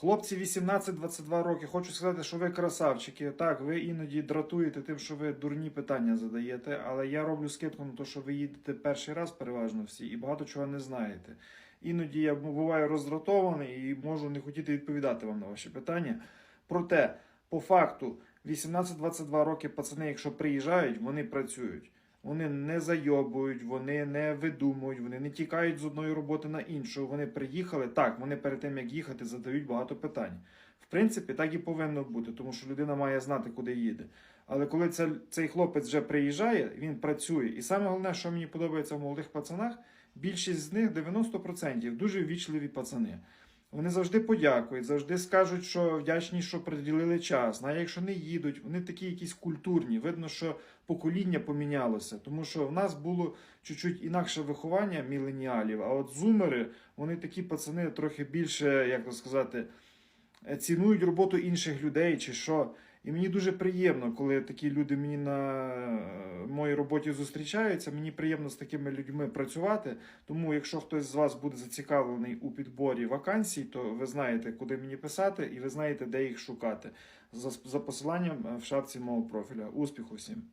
Хлопці 18-22 роки, хочу сказати, що ви красавчики. Так, ви іноді дратуєте тим, що ви дурні питання задаєте, але я роблю скидку на те, що ви їдете перший раз, переважно всі, і багато чого не знаєте. Іноді я буваю роздратований і можу не хотіти відповідати вам на ваші питання. Проте, по факту, 18-22 роки пацани, якщо приїжджають, вони працюють. Вони не зайобують, вони не видумують, вони не тікають з одної роботи на іншу. Вони приїхали. Так, вони перед тим як їхати, задають багато питань. В принципі, так і повинно бути, тому що людина має знати, куди їде. Але коли це, цей хлопець вже приїжджає, він працює. І саме головне, що мені подобається в молодих пацанах, більшість з них 90% дуже ввічливі пацани. Вони завжди подякують, завжди скажуть, що вдячні, що приділили час. Навіть якщо не їдуть, вони такі якісь культурні. Видно, що покоління помінялося, тому що в нас було чуть-чуть інакше виховання міленіалів. А от зумери, вони такі пацани трохи більше, як то сказати, е, цінують роботу інших людей чи що. І мені дуже приємно, коли такі люди мені на моїй роботі зустрічаються. Мені приємно з такими людьми працювати. Тому, якщо хтось з вас буде зацікавлений у підборі вакансій, то ви знаєте, куди мені писати, і ви знаєте, де їх шукати. За, за посиланням е, в шапці мого профіля. Успіху всім!